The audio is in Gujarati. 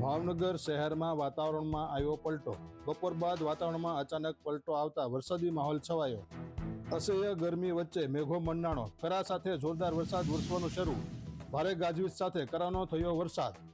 ભાવનગર શહેરમાં વાતાવરણમાં આવ્યો પલટો. બપોર બાદ વાતાવરણમાં અચાનક પલટો આવતા વરસાદી માહોલ છવાયો. અસહ્ય ગરમી વચ્ચે મેઘો મંડાણો. કરા સાથે જોરદાર વરસાદ વરસવાનું શરૂ. ભારે ગાજવીજ સાથે કરાનો થયો વરસાદ.